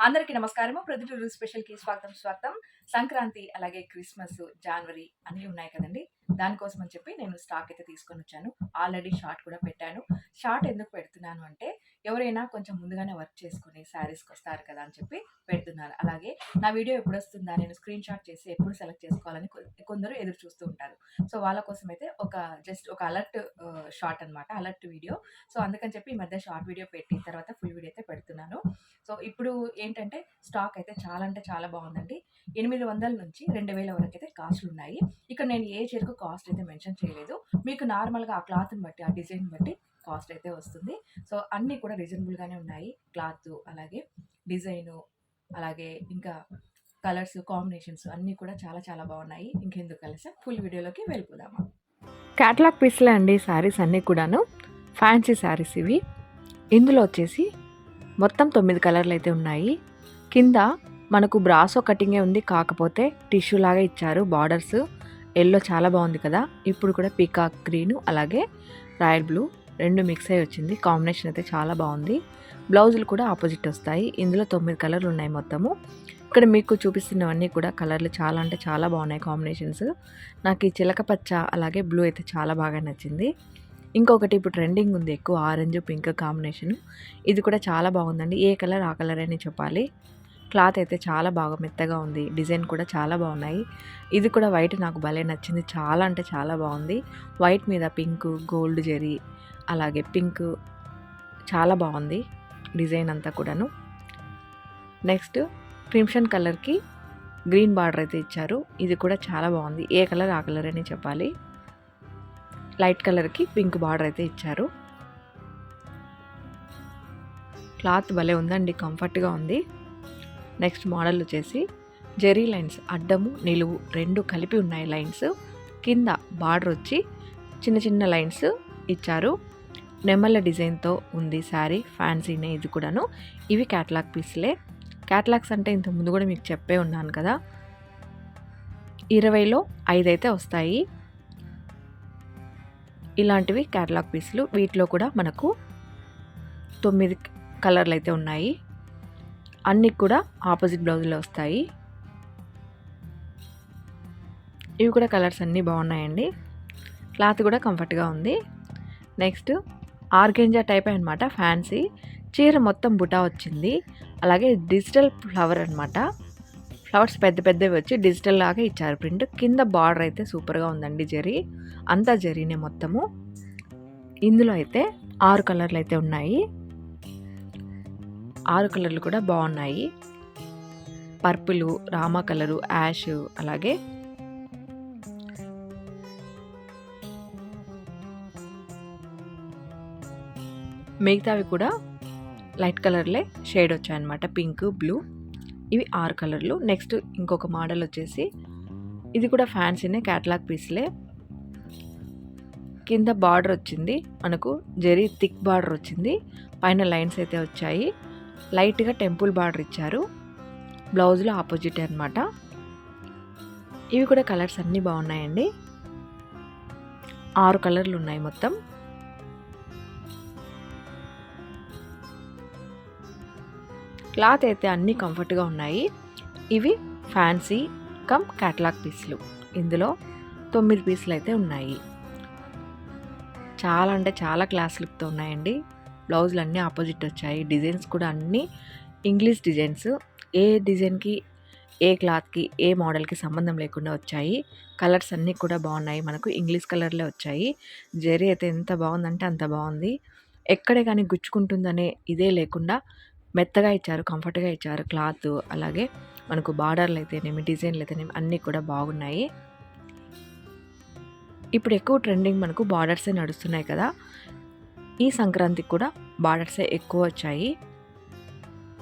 అందరికీ నమస్కారము. ప్రతిటూరు స్పెషల్కి స్వాగతం స్వాగతం. సంక్రాంతి అలాగే క్రిస్మస్ జనవరి అన్నీ ఉన్నాయి కదండి. దానికోసం అని చెప్పి నేను స్టాక్ అయితే తీసుకొని వచ్చాను. ఆల్రెడీ షార్ట్ కూడా పెట్టాను. షార్ట్ ఎందుకు పెడుతున్నాను అంటే ఎవరైనా కొంచెం ముందుగానే వర్క్ చేసుకుని శారీస్కి వస్తారు కదా అని చెప్పి పెడుతున్నాను అలాగే నా వీడియో ఎప్పుడు వస్తుందా నేను స్క్రీన్ షాట్ చేసి ఎప్పుడు సెలెక్ట్ చేసుకోవాలని కొందరు ఎదురు చూస్తూ ఉంటారు. సో వాళ్ళ కోసం అయితే ఒక జస్ట్ ఒక అలర్ట్ షార్ట్ అన్నమాట అలర్ట్ వీడియో. సో అందుకని చెప్పి ఈ మధ్య షార్ట్ వీడియో పెట్టిన తర్వాత ఫుల్ వీడియో అయితే పెడుతున్నాను. సో ఇప్పుడు ఏంటంటే స్టాక్ అయితే చాలా అంటే చాలా బాగుందండి. ఎనిమిది వందల నుంచి రెండు వేల వరకు అయితే కాస్ట్లు ఉన్నాయి. ఇక్కడ నేను ఏ చీరకు కాస్ట్ అయితే మెన్షన్ చేయలేదు. మీకు నార్మల్గా ఆ క్లాత్ని బట్టి ఆ డిజైన్ బట్టి కాస్ట్ అయితే వస్తుంది. సో అన్నీ కూడా రీజనబుల్గానే ఉన్నాయి. క్లాత్ అలాగే డిజైను అలాగే ఇంకా కలర్స్ కాంబినేషన్స్ అన్నీ కూడా చాలా చాలా బాగున్నాయి. ఇంకెందుకు కలిసి ఫుల్ వీడియోలోకి వెళ్ళిపోదామా? క్యాటలాగ్ పీస్లే అండి శారీస్ అన్నీ కూడాను. ఫ్యాన్సీ శారీస్ ఇవి. ఇందులో వచ్చేసి మొత్తం తొమ్మిది కలర్లు అయితే ఉన్నాయి. కింద మనకు బ్రాసో కటింగే ఉంది. కాకపోతే టిష్యూ లాగా ఇచ్చారు బార్డర్స్ ఎల్లో చాలా బాగుంది కదా. ఇప్పుడు కూడా పీకాక్ గ్రీన్ అలాగే రాయల్ బ్లూ రెండు మిక్స్ అయ్యి వచ్చింది. కాంబినేషన్ అయితే చాలా బాగుంది. బ్లౌజులు కూడా ఆపోజిట్ వస్తాయి. ఇందులో తొమ్మిది కలర్లు ఉన్నాయి మొత్తము. ఇక్కడ మీకు చూపిస్తున్నవన్నీ కూడా కలర్లు చాలా అంటే చాలా బాగున్నాయి కాంబినేషన్స్ నాకు ఈ చిలక పచ్చ అలాగే బ్లూ అయితే చాలా బాగా నచ్చింది. ఇంకొకటి ఇప్పుడు ట్రెండింగ్ ఉంది ఎక్కువ ఆరెంజ్ పింక్ కాంబినేషన్ ఇది కూడా చాలా బాగుందండి. ఏ కలర్ ఆ కలర్ అని చెప్పాలి. క్లాత్ అయితే చాలా బాగా మెత్తగా ఉంది. డిజైన్ కూడా చాలా బాగున్నాయి. ఇది కూడా వైట్ నాకు భలే నచ్చింది. చాలా అంటే చాలా బాగుంది. వైట్ మీద పింక్ గోల్డ్ జెరీ అలాగే పింక్ చాలా బాగుంది డిజైన్ అంతా కూడాను. నెక్స్ట్ క్రిమ్షన్ కలర్కి గ్రీన్ బార్డర్ అయితే ఇచ్చారు. ఇది కూడా చాలా బాగుంది. ఏ కలర్ ఆ కలర్ అని చెప్పాలి. లైట్ కలర్కి పింక్ బార్డర్ అయితే ఇచ్చారు. క్లాత్ భలే ఉందండి కంఫర్ట్గా ఉంది. నెక్స్ట్ మోడల్ వచ్చేసి జెరీ లైన్స్ అడ్డము నిలువు రెండు కలిపి ఉన్నాయి లైన్స్. కింద బార్డర్ వచ్చి చిన్న చిన్న లైన్స్ ఇచ్చారు. నెమళ్ళ డిజైన్తో ఉంది శారీ ఫ్యాన్సీనే ఇది కూడాను. ఇవి క్యాటలాగ్ పీస్లే. క్యాటలాగ్స్ అంటే ఇంత ముందు కూడా మీకు చెప్పే ఉన్నాను కదా. ఇరవైలో ఐదు అయితే వస్తాయి. ఇలాంటివి క్యాటలాగ్ పీసులు. వీటిలో కూడా మనకు తొమ్మిది కలర్లు అయితే ఉన్నాయి. అన్నీ కూడా ఆపోజిట్ బ్లౌజులు వస్తాయి. ఇవి కూడా కలర్స్ అన్నీ బాగున్నాయండి. క్లాత్ కూడా కంఫర్ట్గా ఉంది. నెక్స్ట్ ఆర్గెంజా టైప్ అనమాట ఫ్యాన్సీ. చీర మొత్తం బుటా వచ్చింది. అలాగే డిజిటల్ ఫ్లవర్ అనమాట ఫ్లవర్స్ పెద్ద పెద్దవి వచ్చి డిజిటల్ లాగా ఇచ్చారు. ప్రింట్ కింద బార్డర్ అయితే సూపర్గా ఉందండి జరీ. అంతా జరీనే మొత్తము. ఇందులో అయితే ఆరు కలర్లు అయితే ఉన్నాయి. ఆరు కలర్లు కూడా బాగున్నాయి. పర్పులు రామా కలరు యాష్ అలాగే మిగతావి కూడా లైట్ కలర్లే షేడ్ వచ్చాయన్నమాట. Pink blue. ఇవి ఆరు కలర్లు. నెక్స్ట్ ఇంకొక మోడల్ వచ్చేసి ఇది కూడా ఫ్యాన్సీనే క్యాటలాగ్ పీస్లే. కింద బార్డర్ వచ్చింది. మనకు జరీ థిక్ బార్డర్ వచ్చింది. పైన లైన్స్ అయితే వచ్చాయి. లైట్గా టెంపుల్ బార్డర్ ఇచ్చారు. బ్లౌజ్లో ఆపోజిట్ అనమాట ఇవి కూడా కలర్స్ అన్నీ బాగున్నాయండి. ఆరు కలర్లు ఉన్నాయి మొత్తం. క్లాత్ అయితే అన్నీ కంఫర్ట్గా ఉన్నాయి. ఇవి ఫ్యాన్సీ కమ్ క్యాటలాగ్ పీసులు. ఇందులో తొమ్మిది పీసులు అయితే ఉన్నాయి. చాలా అంటే చాలా క్లాస్ లుక్తో ఉన్నాయండి. బ్లౌజులు అన్నీ ఆపోజిట్ వచ్చాయి. డిజైన్స్ కూడా అన్నీ ఇంగ్లీష్ డిజైన్స్. ఏ డిజైన్కి ఏ క్లాత్కి ఏ మోడల్కి సంబంధం లేకుండా వచ్చాయి. కలర్స్ అన్నీ కూడా బాగున్నాయి. మనకు ఇంగ్లీష్ కలర్లే వచ్చాయి. జరీ అయితే ఎంత బాగుందంటే అంత బాగుంది. ఎక్కడే కానీ గుచ్చుకుంటుందనే ఇదే లేకుండా మెత్తగా ఇచ్చారు కంఫర్ట్గా ఇచ్చారు క్లాత్ అలాగే మనకు బార్డర్లు అయితేనేమి డిజైన్లు అయితేనేమి అన్నీ కూడా బాగున్నాయి. ఇప్పుడు ఎక్కువ ట్రెండింగ్ మనకు బార్డర్సే నడుస్తున్నాయి కదా ఈ సంక్రాంతికి కూడా బార్డర్సే ఎక్కువ వచ్చాయి.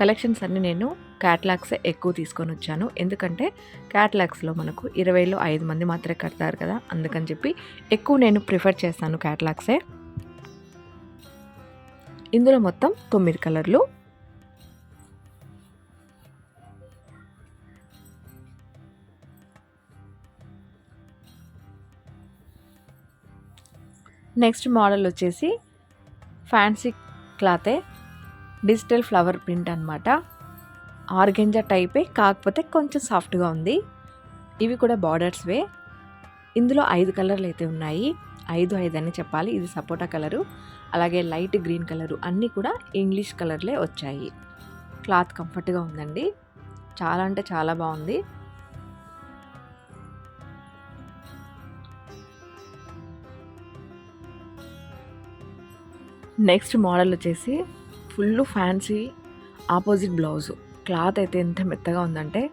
కలెక్షన్స్ అన్నీ నేను క్యాట్లాగ్సే ఎక్కువ తీసుకొని వచ్చాను. ఎందుకంటే క్యాట్లాగ్స్లో మనకు ఇరవైలో ఐదు మంది మాత్రమే కడతారు కదా అందుకని చెప్పి ఎక్కువ నేను ప్రిఫర్ చేస్తాను క్యాట్లాగ్సే ఇందులో మొత్తం తొమ్మిది కలర్లు నెక్స్ట్ మోడల్ వచ్చేసి ఫ్యాన్సీ క్లాతే డిజిటల్ ఫ్లవర్ ప్రింట్ అనమాట ఆర్గెంజా టైపే కాకపోతే కొంచెం సాఫ్ట్గా ఉంది. ఇవి కూడా బార్డర్స్వే ఇందులో ఐదు కలర్లు అయితే ఉన్నాయి. ఐదు ఐదు అని చెప్పాలి. ఇది సపోటా కలరు అలాగే లైట్ గ్రీన్ కలరు అన్నీ కూడా ఇంగ్లీష్ కలర్లే వచ్చాయి. క్లాత్ కంఫర్ట్గా ఉందండి. చాలా అంటే చాలా బాగుంది. నెక్స్ట్ మోడల్ వచ్చేసి full fancy opposite blouse. Cloth అయితే ఎంత మెత్తగా ఉందంటే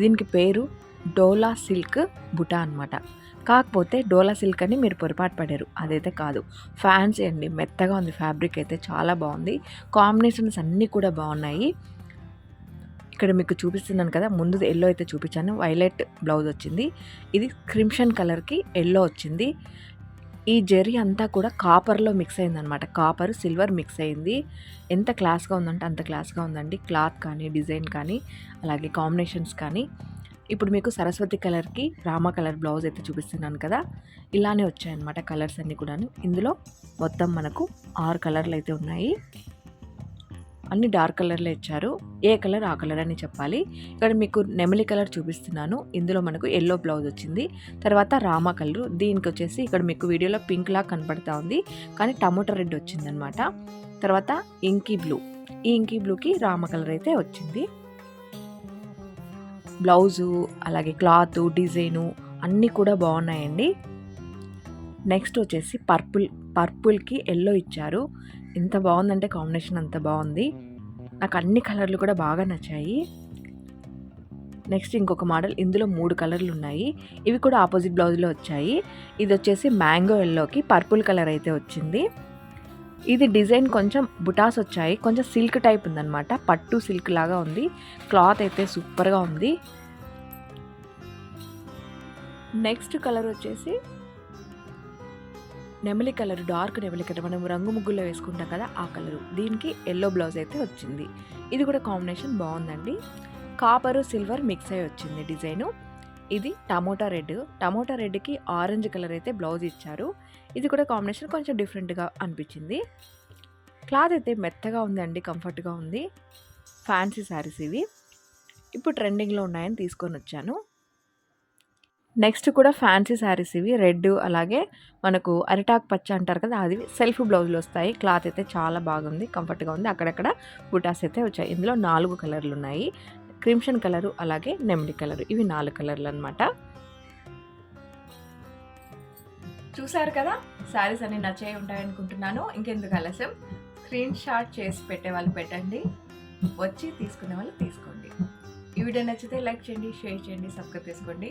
దీనికి పేరు డోలా సిల్క్ బుటా అనమాట కాకపోతే డోలా సిల్క్ అని మీరు పొరపాటు పడారు అదైతే కాదు. ఫ్యాన్సీ అండి. మెత్తగా ఉంది. ఫ్యాబ్రిక్ అయితే చాలా బాగుంది. కాంబినేషన్స్ అన్నీ కూడా బాగున్నాయి. ఇక్కడ మీకు చూపిస్తున్నాను కదా. ముందు ఎల్లో అయితే చూపించాను. వైలెట్ బ్లౌజ్ వచ్చింది. ఇది క్రిమ్షన్ కలర్కి ఎల్లో వచ్చింది. ఈ జెర్రీ అంతా కూడా కాపర్లో మిక్స్ అయిందనమాట కాపర్ సిల్వర్ మిక్స్ అయింది. ఎంత క్లాస్గా ఉందంటే అంత క్లాస్గా ఉందండి. క్లాత్ కానీ డిజైన్ కానీ అలాగే కాంబినేషన్స్ కానీ. ఇప్పుడు మీకు సరస్వతి కలర్కి రామ కలర్ బ్లౌజ్ అయితే చూపిస్తున్నాను కదా. ఇలానే వచ్చాయన్నమాట కలర్స్ అన్నీ కూడాను. ఇందులో మొత్తం మనకు ఆరు కలర్లు అయితే ఉన్నాయి. అన్ని డార్క్ కలర్లో ఇచ్చారు. ఏ కలర్ ఆ కలర్ అని చెప్పాలి. ఇక్కడ మీకు నెమలి కలర్ చూపిస్తున్నాను. ఇందులో మనకు ఎల్లో బ్లౌజ్ వచ్చింది. తర్వాత రామా కలర్. దీనికి వచ్చేసి ఇక్కడ మీకు వీడియోలో పింక్ లా కనపడతా ఉంది. కానీ టమోటా రెడ్ వచ్చిందనమాట తర్వాత ఇంకీ బ్లూ. ఈ ఇంకీ బ్లూకి రామ కలర్ అయితే వచ్చింది. బ్లౌజు అలాగే క్లాత్ డిజైను అన్నీ కూడా బాగున్నాయండి. నెక్స్ట్ వచ్చేసి పర్పుల్ పర్పుల్కి ఎల్లో ఇచ్చారు. ఎంత బాగుందంటే కాంబినేషన్ అంత బాగుంది. నాకు అన్ని కలర్లు కూడా బాగా నచ్చాయి. నెక్స్ట్ ఇంకొక మోడల్ ఇందులో మూడు కలర్లు ఉన్నాయి. ఇవి కూడా ఆపోజిట్ బ్లౌజ్లో వచ్చాయి. ఇది వచ్చేసి మ్యాంగో ఎల్లోకి పర్పుల్ కలర్ అయితే వచ్చింది. ఇది డిజైన్ కొంచెం బుటాస్ వచ్చాయి. కొంచెం సిల్క్ టైప్ ఉందన్నమాట. పట్టు సిల్క్ లాగా ఉంది. క్లాత్ అయితే సూపర్గా ఉంది. నెక్స్ట్ కలర్ వచ్చేసి నెమలి కలర్ డార్క్ నెమలి కలర్ మనం రంగు ముగ్గుల్లో వేసుకుంటాం కదా ఆ కలరు. దీనికి ఎల్లో బ్లౌజ్ అయితే వచ్చింది. ఇది కూడా కాంబినేషన్ బాగుందండి. కాపరు సిల్వర్ మిక్స్ అయి వచ్చింది డిజైను. ఇది టమోటా రెడ్. టమోటా రెడ్కి ఆరెంజ్ కలర్ అయితే బ్లౌజ్ ఇచ్చారు. ఇది కూడా కాంబినేషన్ కొంచెం డిఫరెంట్గా అనిపించింది. క్లాత్ అయితే మెత్తగా ఉందండి కంఫర్ట్గా ఉంది. ఫ్యాన్సీ శారీస్ ఇవి. ఇప్పుడు ట్రెండింగ్లో ఉన్నాయని తీసుకొని వచ్చాను. నెక్స్ట్ కూడా ఫ్యాన్సీ శారీస్ ఇవి. రెడ్ అలాగే మనకు అరిటాక్ పచ్చ అంటారు కదా అది సెల్ఫ్ బ్లౌజులు వస్తాయి. క్లాత్ అయితే చాలా బాగుంది కంఫర్ట్గా ఉంది. అక్కడక్కడ బుటాస్ అయితే వచ్చాయి. ఇందులో నాలుగు కలర్లు ఉన్నాయి. క్రిమ్షన్ కలరు అలాగే నెమిడి కలరు. ఇవి నాలుగు కలర్లు అనమాట చూసారు కదా శారీస్ అన్ని నచ్చే ఉంటాయనుకుంటున్నాను ఇంకెందుకు ఆలస్యం? స్క్రీన్ షాట్ చేసి పెట్టే వాళ్ళు పెట్టండి. వచ్చి తీసుకునే వాళ్ళు తీసుకోండి. ఈ వీడియో నచ్చితే లైక్ చేయండి షేర్ చేయండి సబ్స్క్రైబ్ చేసుకోండి.